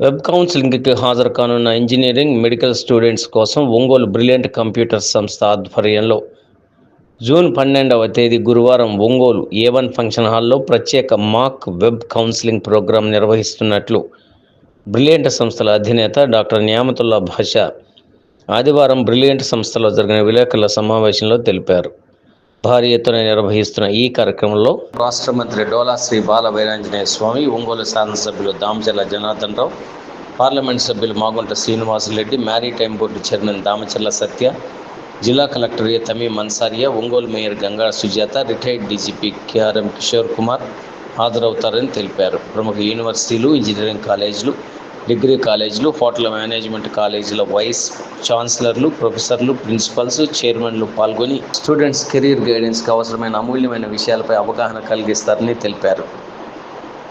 Web కౌన్సిలింగ్కి హాజరు కానున్న engineering medical students కోసం ఒంగోలు బ్రిలియంట్ కంప్యూటర్ సంస్థ ఆధ్వర్యంలో జూన్ పన్నెండవ తేదీ గురువారం ఒంగోలు ఏ వన్ ఫంక్షన్ హాల్లో ప్రత్యేక మాక్ వెబ్ కౌన్సిలింగ్ ప్రోగ్రాం నిర్వహిస్తున్నట్లు బ్రిలియంట్ సంస్థల అధినేత డాక్టర్ న్యామతుల్లా భాష ఆదివారం బ్రిలియంట్ సంస్థలో జరిగిన విలేకరుల సమావేశంలో తెలిపారు. భారీ ఎత్తున నిర్వహిస్తున్న ఈ కార్యక్రమంలో రాష్ట్ర మంత్రి డోలా శ్రీ బాల వీరాంజనేయ స్వామి ఒంగోలు శాసనసభ్యులు దామచర్ల జనార్దన్ రావు పార్లమెంట్ సభ్యులు Magunta Srinivasa Reddy maritime board chairman Damacharla Satya జిల్లా collector A Tamim Ansariya Ongole mayor Ganga Sujatha retired DGP KRM Kishore Kumar హాజరవుతారని తెలిపారు. ప్రముఖ యూనివర్సిటీలు ఇంజనీరింగ్ కాలేజీలు డిగ్రీ కాలేజీలు హోటల్ మేనేజ్మెంట్ కాలేజీల వైస్ ఛాన్సలర్లు ప్రొఫెసర్లు ప్రిన్సిపల్స్ చైర్మన్లు పాల్గొని స్టూడెంట్స్ కెరీర్ గైడెన్స్కి అవసరమైన అమూల్యమైన విషయాలపై అవగాహన కలిగిస్తారని తెలిపారు.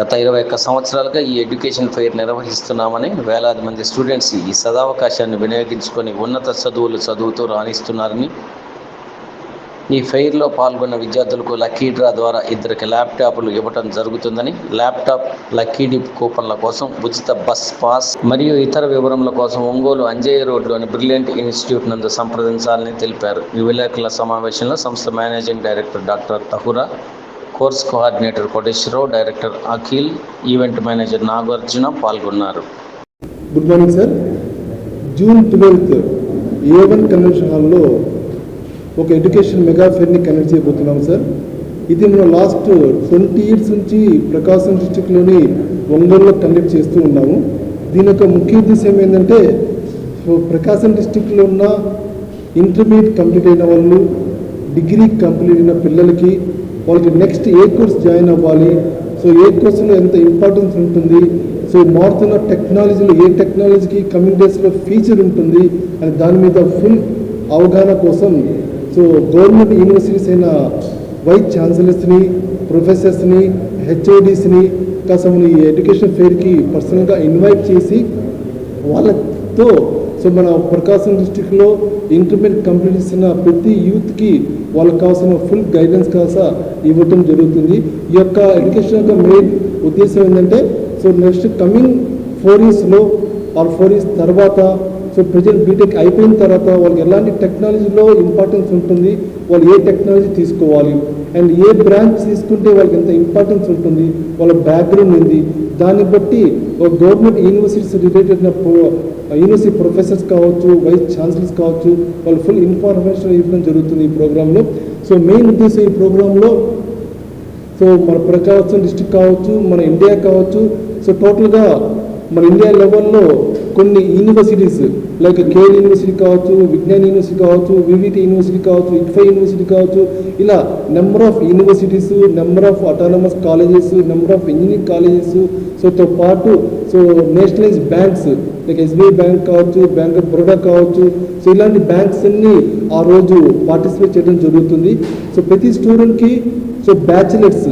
గత ఇరవై ఒక్క సంవత్సరాలుగా ఈ ఎడ్యుకేషన్ ఫెయిర్ నిర్వహిస్తున్నామని వేలాది మంది స్టూడెంట్స్ ఈ సదావకాశాన్ని వినియోగించుకొని ఉన్నత చదువులు చదువుతూ రాణిస్తున్నారని ఈ ఫెయిర్లో పాల్గొన్న విద్యార్థులకు లక్కీ డ్రా ద్వారా ఇద్దరికి ల్యాప్టాప్లు ఇవ్వటం జరుగుతుందని ల్యాప్టాప్ లక్కీ డిప్ కూపన్ల కోసం ఉచిత బస్ పాస్ మరియు ఇతర వివరముల కోసం ఒంగోలు అంజయ్య రోడ్లోని బ్రిలియంట్ ఇన్స్టిట్యూట్ నందు సంప్రదించాలని తెలిపారు. ఈ విలేకరుల సమావేశంలో సంస్థ managing director doctor Tahura course coordinator Koteswara Rao director Akhil event manager Nagarjuna పాల్గొన్నారు. Good morning sir. June twelfth A one convention హాల్లో ఒక ఎడ్యుకేషన్ మెగా ఫెర్ని కనెక్ట్ చేయబోతున్నాం సార్. ఇది మనం లాస్ట్ ట్వంటీ ఇయర్స్ నుంచి ప్రకాశం డిస్టిక్లోని ఒంగోలులో కండక్ట్ చేస్తూ ఉన్నాము. దీని యొక్క ముఖ్య ఉద్దేశం ఏంటంటే సో ప్రకాశం డిస్టిక్లో ఉన్న ఇంటర్మీడియట్ కంప్లీట్ అయిన వాళ్ళు డిగ్రీ కంప్లీట్ అయిన పిల్లలకి వాళ్ళకి నెక్స్ట్ ఏ కోర్స్ జాయిన్ అవ్వాలి సో ఏ కోర్సులో ఎంత ఇంపార్టెన్స్ ఉంటుంది సో మారుతున్న టెక్నాలజీలో ఏ టెక్నాలజీకి కమింగ్ డేస్లో ఫీచర్ ఉంటుంది అని దాని మీద ఫుల్ అవగాహన కోసం సో గవర్నమెంట్ యూనివర్సిటీస్ అయిన వైస్ ఛాన్సలర్స్ని ప్రొఫెసర్స్ని హెచ్ఓడిస్ని కాసం ఈ ఎడ్యుకేషన్ ఫెయిర్కి పర్సనల్గా ఇన్వైట్ చేసి వాళ్ళతో సో మన ప్రకాశం డిస్టిక్లో ఇంటర్మీడియట్ కంప్లీట్ చేసిన ప్రతి యూత్కి వాళ్ళకి కావాల్సిన ఫుల్ గైడెన్స్ కాస ఇవ్వటం జరుగుతుంది. ఈ యొక్క ఎడ్యుకేషన్ యొక్క మెయిన్ ఉద్దేశం ఏంటంటే సో నెక్స్ట్ కమింగ్ ఫోర్ ఇయర్స్లో ఆర్ ఫోర్ ఇయర్స్ తర్వాత సో ప్రజెంట్ బీటెక్ అయిపోయిన తర్వాత వాళ్ళకి ఎలాంటి టెక్నాలజీలో ఇంపార్టెన్స్ ఉంటుంది వాళ్ళు ఏ టెక్నాలజీ తీసుకోవాలి అండ్ ఏ బ్రాంచ్ తీసుకుంటే వాళ్ళకి ఎంత ఇంపార్టెన్స్ ఉంటుంది వాళ్ళ బ్యాక్గ్రౌండ్ ఏంది దాన్ని బట్టి ఒక government universities related university professors కావచ్చు వైస్ ఛాన్సలర్స్ కావచ్చు వాళ్ళు ఫుల్ ఇన్ఫర్మేషన్ ఇవ్వడం జరుగుతుంది ఈ ప్రోగ్రాంలో సో మెయిన్ ఉద్దేశం ఈ ప్రోగ్రాంలో సో మన ప్రకాశం డిస్టిక్ కావచ్చు మన ఇండియా కావచ్చు సో టోటల్గా మన ఇండియా లెవెల్లో కొన్ని యూనివర్సిటీస్ లైక్ కేర్ యూనివర్సిటీ కావచ్చు విజ్ఞాన్ యూనివర్సిటీ కావచ్చు వివిటి యూనివర్సిటీ కావచ్చు ఇక్ఫై యూనివర్సిటీ కావచ్చు ఇలా number of universities number of autonomous colleges number of engineering colleges Sotho పాటు so nationalise banks like SBI bank కావచ్చు బ్యాంక్ ఆఫ్ బరోడా కావచ్చు. సో ఇలాంటి బ్యాంక్స్ అన్ని ఆ రోజు పార్టిసిపేట్ చేయడం జరుగుతుంది. సో ప్రతి స్టూడెంట్కి సో బ్యాచిలర్స్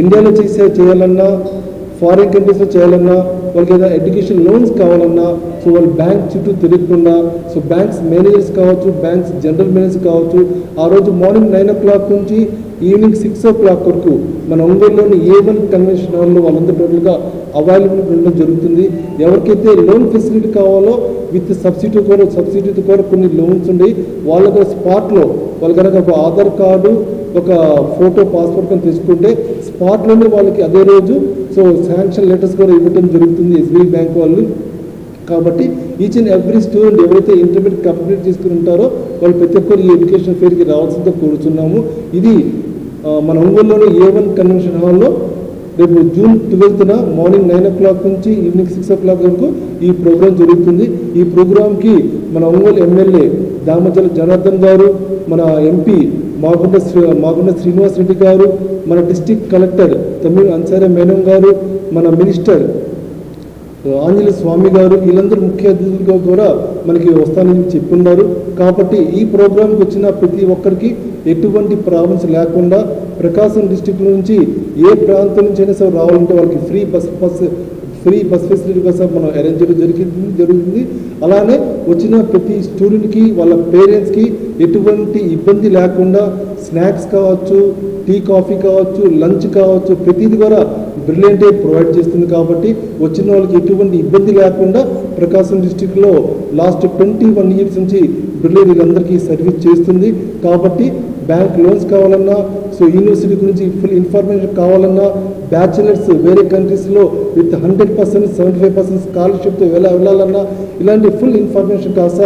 ఇండియాలో చేసే చేయాలన్నా ఫారిన్ కంట్రీస్లో చేయాలన్నా వాళ్ళకి ఏదైనా ఎడ్యుకేషన్ లోన్స్ కావాలన్నా సో వాళ్ళు బ్యాంక్ చుట్టూ తిరగకుండా సో బ్యాంక్స్ మేనేజర్స్ కావచ్చు బ్యాంక్స్ జనరల్ మేనేజర్స్ కావచ్చు ఆ రోజు మార్నింగ్ నైన్ ఓ క్లాక్ నుంచి ఈవినింగ్ సిక్స్ ఓ క్లాక్ వరకు మన ఒంగోలులోని ఏ వన్ కన్వెన్షన్ హాల్లో వాళ్ళందరూ టోటల్గా అవైలబుల్ ఉండడం జరుగుతుంది. ఎవరికైతే లోన్ ఫెసిలిటీ కావాలో విత్ సబ్సిడీ కూడా సబ్సిడీతో కూడా కొన్ని లోన్స్ ఉండి వాళ్ళకు స్పాట్లో వాళ్ళు కనుక ఒక ఆధార్ కార్డు ఒక ఫోటో పాస్పోర్ట్ కానీ తీసుకుంటే స్పాట్లోనే వాళ్ళకి అదే రోజు సో శాంక్షన్ లెటర్స్ కూడా ఇవ్వడం జరుగుతుంది ఎస్బీఐ బ్యాంక్ వాళ్ళు. కాబట్టి ఈచ్ అండ్ ఎవ్రీ స్టూడెంట్ ఎవరైతే ఇంటర్మీడియట్ కంప్లీట్ చేసుకుని ఉంటారో వాళ్ళు ప్రతి ఒక్కరు ఈ ఎడ్యుకేషన్ ఫేర్కి రావాల్సిందిగా కోరుచున్నాము. ఇది మన ఒంగోలులోని ఏ వన్ కన్వెన్షన్ హాల్లో రేపు జూన్ ట్వెల్త్న మార్నింగ్ నైన్ ఓ క్లాక్ నుంచి ఈవినింగ్ సిక్స్ ఓ క్లాక్ వరకు ఈ ప్రోగ్రాం జరుగుతుంది. ఈ ప్రోగ్రాంకి మన ఒంగోలు ఎమ్మెల్యే దామచల జనార్దన్ గారు మన ఎంపీ మాగుంట శ్రీ మాగుంట శ్రీనివాస్ రెడ్డి గారు మన డిస్టిక్ కలెక్టర్ తమిళ అన్సారే మేనం గారు మన మినిస్టర్ ఆంజనేయ స్వామి గారు వీళ్ళందరూ ముఖ్య అతిథులుగా కూడా మనకి వస్తానని చెప్పున్నారు. కాబట్టి ఈ ప్రోగ్రాంకి వచ్చిన ప్రతి ఒక్కరికి ఎటువంటి ప్రాబ్లమ్స్ లేకుండా ప్రకాశం డిస్టిక్ నుంచి ఏ ప్రాంతం నుంచి అయినా సరే రావాలంటే వాళ్ళకి free bus bus free bus facility కోసం మనం అరేంజ్ చేయడం జరిగింది జరుగుతుంది. అలానే వచ్చిన ప్రతి స్టూడెంట్కి వాళ్ళ పేరెంట్స్కి ఎటువంటి ఇబ్బంది లేకుండా స్నాక్స్ కావచ్చు టీ కాఫీ కావచ్చు లంచ్ కావచ్చు ప్రతిది కూడా బ్రిలియంటే ప్రొవైడ్ చేస్తుంది కాబట్టి వచ్చిన వాళ్ళకి ఎటువంటి ఇబ్బంది లేకుండా ప్రకాశం డిస్టిక్లో లాస్ట్ ట్వంటీ వన్ ఇయర్స్ నుంచి బ్రిలియంట్ వీళ్ళందరికీ సర్వీస్ చేస్తుంది. కాబట్టి బ్యాంక్ లోన్స్ కావాలన్నా సో యూనివర్సిటీ గురించి ఫుల్ ఇన్ఫర్మేషన్ కావాలన్నా బ్యాచిలర్స్ వేరే కంట్రీస్లో with hundred percent seventy five percent స్కాలర్షిప్తో ఎలా వెళ్ళాలన్నా ఇలాంటి ఫుల్ ఇన్ఫర్మేషన్ కాస్త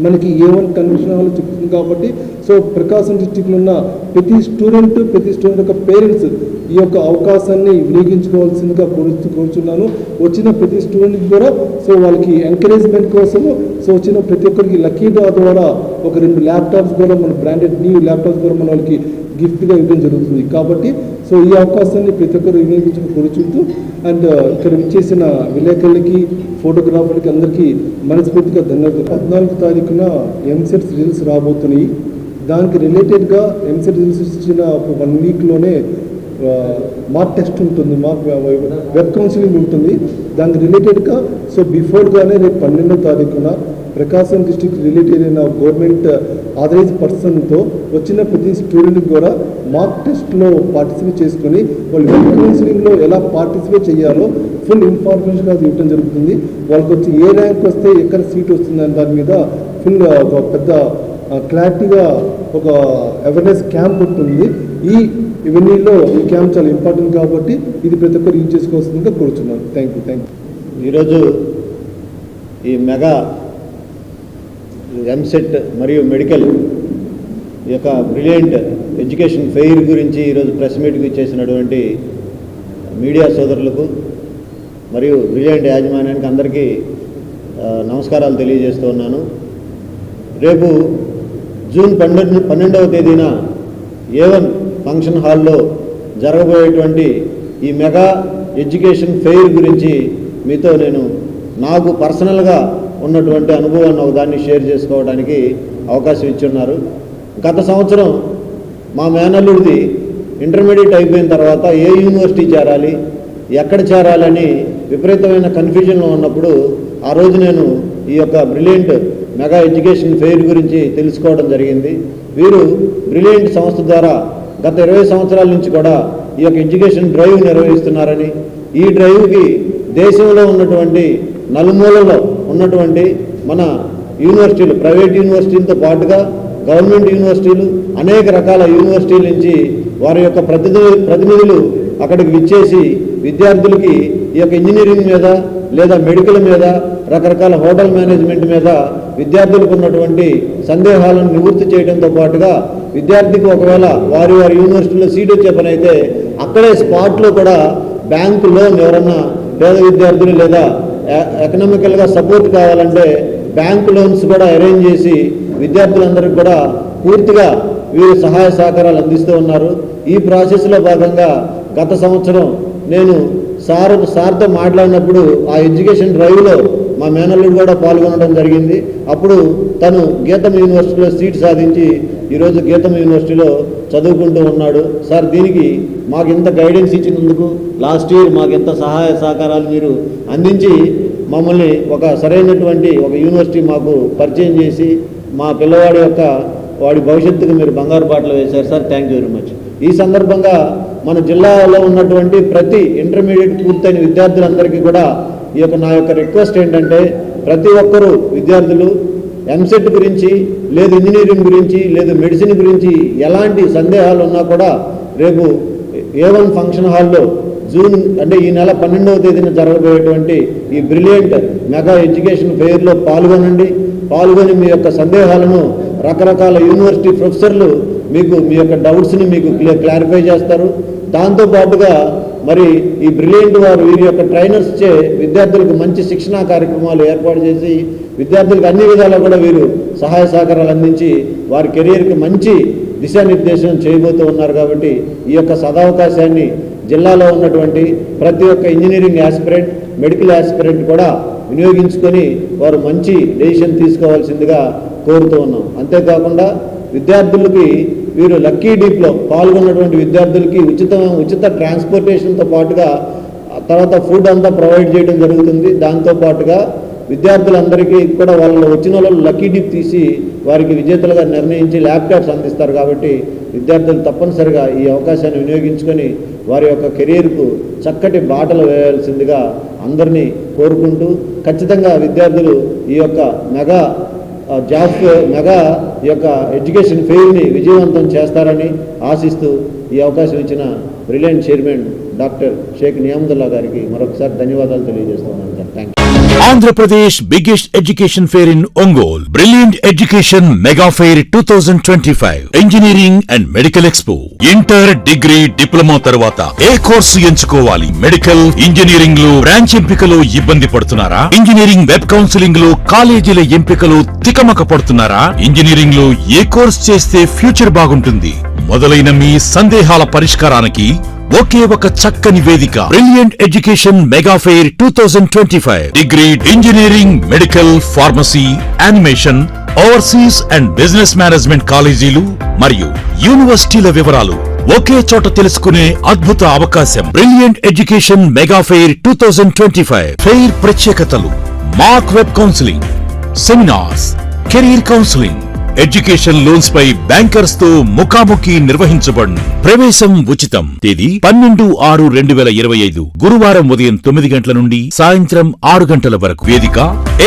మనకి ఏ వన్ కన్వెన్షన్ చెప్తుంది కాబట్టి సో ప్రకాశం డిస్టిక్లో ఉన్న ప్రతి స్టూడెంట్ ప్రతి స్టూడెంట్ యొక్క పేరెంట్స్ ఈ యొక్క అవకాశాన్ని వినియోగించుకోవాల్సిందిగా కోరుతూ కోరుచున్నాను. వచ్చిన ప్రతి స్టూడెంట్ కూడా సో వాళ్ళకి ఎంకరేజ్మెంట్ కోసము సో వచ్చిన ప్రతి ఒక్కరికి లక్కీ డ్రా ద్వారా ఒక రెండు ల్యాప్టాప్స్ కూడా మన బ్రాండెడ్ న్యూ ల్యాప్టాప్స్ కూడా మన వాళ్ళకి గిఫ్ట్గా ఇవ్వడం జరుగుతుంది. కాబట్టి సో ఈ అవకాశాన్ని ప్రతి ఒక్కరు వినియోగించడం కోరుచుంటూ అండ్ uh, ఇక్కడ విచ్చేసిన విలేకరులకి ఫోటోగ్రాఫర్లకి అందరికీ మనస్ఫూర్తిగా ధన్యవాదాలు. పద్నాలుగు తారీఖున ఎంసెట్స్ రిజల్ట్స్ రాబోతున్నాయి. దానికి రిలేటెడ్గా ఎంసెట్ రిజల్ట్స్ ఇచ్చిన ఒక వన్ వీక్లోనే మార్క్ టెస్ట్ ఉంటుంది మార్క్ వెబ్ కౌన్సిలింగ్ ఉంటుంది. దానికి రిలేటెడ్గా సో బిఫోర్గానే రేపు పన్నెండో తారీఖున ప్రకాశం డిస్టిక్ రిలేటెడ్ అయిన గవర్నమెంట్ ఆథరైజ్ పర్సన్తో వచ్చిన ప్రతి స్టూడెంట్కి కూడా మార్క్ టెస్ట్లో పార్టిసిపేట్ చేసుకొని వాళ్ళు వెబ్ కౌన్సిలింగ్లో ఎలా పార్టిసిపేట్ చేయాలో ఫుల్ ఇన్ఫర్మేషన్ అది ఇవ్వడం జరుగుతుంది. వాళ్ళకి వచ్చి ఏ ర్యాంక్ వస్తే ఎక్కడ సీట్ వస్తుందని దాని మీద ఫుల్ ఒక పెద్ద క్లారిటీగా ఒక అవేర్నెస్ క్యాంప్ ఉంటుంది. ఈ ఇవన్నీలో ఈ క్యాంప్ చాలా ఇంపార్టెంట్ కాబట్టి ఇది ప్రతి ఒక్కరు యూజ్ చేసుకోవాల్సిందిగా కోరుచున్నాను. థ్యాంక్ యూ థ్యాంక్ యూ ఈరోజు ఈ మెగా ఎంసెట్ మరియు మెడికల్ ఈ యొక్క బ్రిలియంట్ ఎడ్యుకేషన్ ఫెయిర్ గురించి ఈరోజు ప్రెస్ మీట్కి ఇచ్చేసినటువంటి మీడియా సోదరులకు మరియు బ్రిలియంట్ యాజమాన్యానికి అందరికీ నమస్కారాలు తెలియజేస్తూ ఉన్నాను. రేపు జూన్ పన్నెండు పన్నెండవ తేదీన ఏవన్ ఫంక్షన్ హాల్లో జరగబోయేటువంటి ఈ మెగా ఎడ్యుకేషన్ ఫెయిర్ గురించి మీతో నేను నాకు పర్సనల్గా ఉన్నటువంటి అనుభవాన్ని ఒక దాన్ని షేర్ చేసుకోవడానికి అవకాశం ఇచ్చున్నారు. గత సంవత్సరం మా మేనల్లుడిది ఇంటర్మీడియట్ అయిపోయిన తర్వాత ఏ యూనివర్సిటీ చేరాలి ఎక్కడ చేరాలని విపరీతమైన కన్ఫ్యూజన్లో ఉన్నప్పుడు ఆ రోజు నేను ఈ యొక్క బ్రిలియంట్ మెగా ఎడ్యుకేషన్ ఫెయిర్ గురించి తెలుసుకోవడం జరిగింది. వీరు బ్రిలియంట్ సంస్థ ద్వారా గత ఇరవై సంవత్సరాల నుంచి కూడా ఈ యొక్క ఎడ్యుకేషన్ డ్రైవ్ నిర్వహిస్తున్నారని ఈ డ్రైవ్కి దేశంలో ఉన్నటువంటి నలుమూలలో ఉన్నటువంటి మన యూనివర్సిటీలు ప్రైవేట్ యూనివర్సిటీలతో పాటుగా గవర్నమెంట్ యూనివర్సిటీలు అనేక రకాల యూనివర్సిటీల నుంచి వారి యొక్క ప్రతినిధులు ప్రతినిధులు అక్కడికి విచ్చేసి విద్యార్థులకి ఈ యొక్క ఇంజనీరింగ్ మీద లేదా మెడికల్ మీద రకరకాల హోటల్ మేనేజ్మెంట్ మీద విద్యార్థులకు ఉన్నటువంటి సందేహాలను నివృత్తి చేయడంతో పాటుగా విద్యార్థికి ఒకవేళ వారి వారి యూనివర్సిటీలో సీట్ వచ్చే పని అయితే అక్కడే స్పాట్లో కూడా బ్యాంకు లోన్ ఎవరన్నా పేద విద్యార్థులు లేదా ఎకనామికల్గా సపోర్ట్ కావాలంటే బ్యాంకు లోన్స్ కూడా అరేంజ్ చేసి విద్యార్థులందరికీ కూడా పూర్తిగా వీరు సహాయ సహకారాలు అందిస్తూ ఉన్నారు. ఈ ప్రాసెస్లో భాగంగా గత సంవత్సరం నేను సార్ సార్తో మాట్లాడినప్పుడు ఆ ఎడ్యుకేషన్ డ్రైవ్లో మా మేనల్లుడు కూడా పాల్గొనడం జరిగింది. అప్పుడు తను గీతం యూనివర్సిటీలో సీట్ సాధించి ఈరోజు గీతం యూనివర్సిటీలో చదువుకుంటూ ఉన్నాడు. సార్ దీనికి మాకు ఇంత గైడెన్స్ ఇచ్చినందుకు లాస్ట్ ఇయర్ మాకు ఎంత సహాయ సహకారాలు మీరు అందించి మమ్మల్ని ఒక సరైనటువంటి ఒక యూనివర్సిటీ మాకు పరిచయం చేసి మా పిల్లవాడి యొక్క వాడి భవిష్యత్తుకు మీరు బంగారు బాటలు వేశారు. Sir thank you very much ఈ సందర్భంగా మన జిల్లాలో ఉన్నటువంటి ప్రతి ఇంటర్మీడియట్ పూర్తయిన విద్యార్థులందరికీ కూడా ఈ యొక్క నా యొక్క రిక్వెస్ట్ ఏంటంటే ప్రతి ఒక్కరూ విద్యార్థులు ఎంసెట్ గురించి లేదు ఇంజనీరింగ్ గురించి లేదు మెడిసిన్ గురించి ఎలాంటి సందేహాలు ఉన్నా కూడా రేపు ఏ వన్ ఫంక్షన్ హాల్లో జూన్ అంటే ఈ నెల పన్నెండవ తేదీన జరగబోయేటువంటి ఈ బ్రిలియంట్ మెగా ఎడ్యుకేషన్ ఫెయిర్లో పాల్గొనండి. పాల్గొని మీ యొక్క సందేహాలను రకరకాల యూనివర్సిటీ ప్రొఫెసర్లు మీకు మీ యొక్క డౌట్స్ని మీకు క్లారిఫై చేస్తారు. దాంతో పాటుగా మరి ఈ బ్రిలియంట్ వారు వీరి యొక్క ట్రైనర్స్ చే విద్యార్థులకు మంచి శిక్షణా కార్యక్రమాలు ఏర్పాటు చేసి విద్యార్థులకు అన్ని విధాలా కూడా వీరు సహాయ సహకారాలు అందించి వారి కెరీర్కి మంచి దిశానిర్దేశం చేయబోతూ ఉన్నారు కాబట్టి ఈ యొక్క సదావకాశాన్ని జిల్లాలో ఉన్నటువంటి ప్రతి ఒక్క ఇంజనీరింగ్ యాస్పిరెంట్ మెడికల్ యాస్పిరెంట్ కూడా వినియోగించుకొని వారు మంచి డెసిషన్ తీసుకోవాల్సిందిగా కోరుతూ ఉన్నాం. అంతేకాకుండా విద్యార్థులకి వీరు లక్కీ డీప్లో పాల్గొన్నటువంటి విద్యార్థులకి ఉచిత ఉచిత ట్రాన్స్పోర్టేషన్తో పాటుగా తర్వాత ఫుడ్ అంతా ప్రొవైడ్ చేయడం జరుగుతుంది. దాంతో పాటుగా విద్యార్థులందరికీ కూడా వాళ్ళు వచ్చిన వాళ్ళు లక్కీ డిప్ తీసి వారికి విజేతలుగా నిర్ణయించి ల్యాప్టాప్స్ అందిస్తారు కాబట్టి విద్యార్థులు తప్పనిసరిగా ఈ అవకాశాన్ని వినియోగించుకొని వారి యొక్క కెరీర్కు చక్కటి బాటలు వేయాల్సిందిగా అందరినీ కోరుకుంటూ ఖచ్చితంగా విద్యార్థులు ఈ యొక్క మెగా జాఫ్ మెగా ఈ యొక్క ఎడ్యుకేషన్ ఫెయిల్ని విజయవంతం చేస్తారని ఆశిస్తూ ఈ అవకాశం ఇచ్చిన brilliant chairman doctor Sheikh Niamathulla గారికి మరొకసారి ధన్యవాదాలు తెలియజేస్తున్నాను. Andhra Pradesh biggest education fair in Ongole. Brilliant education mega fair two thousand twenty five. Engineering and medical expo. Inter degree diploma తర్వాత ఏ కోర్సు ఎంచుకోవాలి. మెడికల్ ఇంజనీరింగ్లో బ్రాంచ్ ఎంపికలో ఇబ్బంది పడుతున్నారా? ఇంజనీరింగ్ వెబ్ కౌన్సిలింగ్లో కాలేజీల ఎంపికలో తికమక పడుతున్నారా? ఇంజనీరింగ్లో ఏ కోర్స్ చేస్తే ఫ్యూచర్ బాగుంటుంది? మొదలైన మీ సందేహాల పరిష్కారానికి ఒకే ఒక చక్కని వేదిక. Brilliant education mega fair two thousand twenty five degree engineering medical pharmacy animation overseas and business management కాలేజీలు మరియు యూనివర్సిటీల వివరాలు ఒకే చోట తెలుసుకునే అద్భుత అవకాశం. Brilliant education mega fair two thousand twenty five fair ప్రత్యేకతలు. Mark web counselling seminars career counselling education loans పై బ్యాంకర్స్తో ముఖాముఖి నిర్వహించబడును. ప్రవేశం ఉచితం. తేదీ పన్నెండు ఆరు రెండు వేల ఇరవై ఐదు. గురువారం ఉదయం తొమ్మిది గంటల నుండి సాయంత్రం ఆరు గంటల వరకు. వేదిక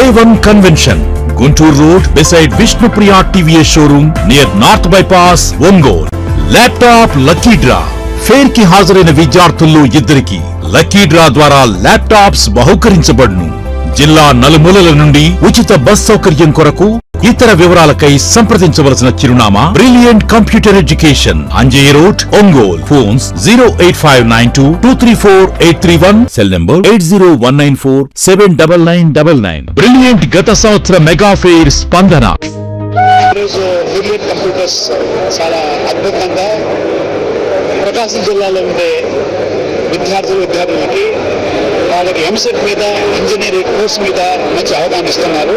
A one convention Guntur road beside Vishnupriya TVS showroom near north bypass Ongole. Laptop lucky draw. ఫేర్కి హాజరైన విద్యార్థుల్లో ఇద్దరికి లక్కీ డ్రా ద్వారా ల్యాప్టాప్స్ బహుకరించబడును. జిల్లా నలుమూలల నుండి ఉచిత బస్ సౌకర్యం కొరకు ఇతర వివరాలకై సంప్రదించవలసిన చిరునామా brilliant computer education Anjaiah road Ongole phones zero eight five nine two two three four eight three one cell number eight zero one nine four seven double nine double nine brilliant గత సంవత్సర mega fair స్పందన ఈరోజు brilliant computers చాలా అద్భుతంగా ప్రకాశం జిల్లాలో ఉండే విద్యార్థులు విద్యార్థులకి వాళ్ళకి ఎంసెట్ మీద ఇంజనీరింగ్ కోర్స్ మీద మంచి అవగాహన ఇస్తున్నారు.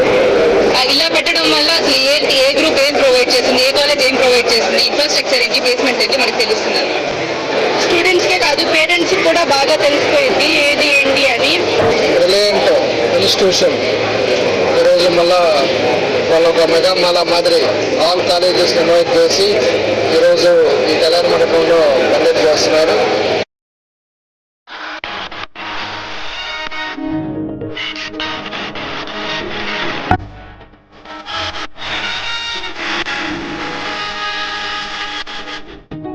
ఇలా పెట్టడం వల్ల అసలు ఏంటి ఏ గ్రూప్ ఏం ప్రొవైడ్ చేస్తుంది ఏ కాలేజ్ ఏం ప్రొవైడ్ చేస్తుంది ఇన్ఫ్రాస్ట్రక్చర్ ఏంటి బేస్మెంట్ ఏంటి మనకు తెలుస్తున్నారు స్టూడెంట్స్కే కాదు పేరెంట్స్ కూడా బాగా తెలిసిపోయింది ఏది ఏంటి అని. బ్రిలియంట్ ఇన్స్టిట్యూషన్ ఈరోజు మళ్ళా వాళ్ళ ఒక మెగా మాల మాదిరి ఆల్ కాలేజెస్ ఇన్వైట్ చేసి ఈరోజు ఈ కళ్యాణ మండపంలో కండక్ట్ చేస్తున్నారు.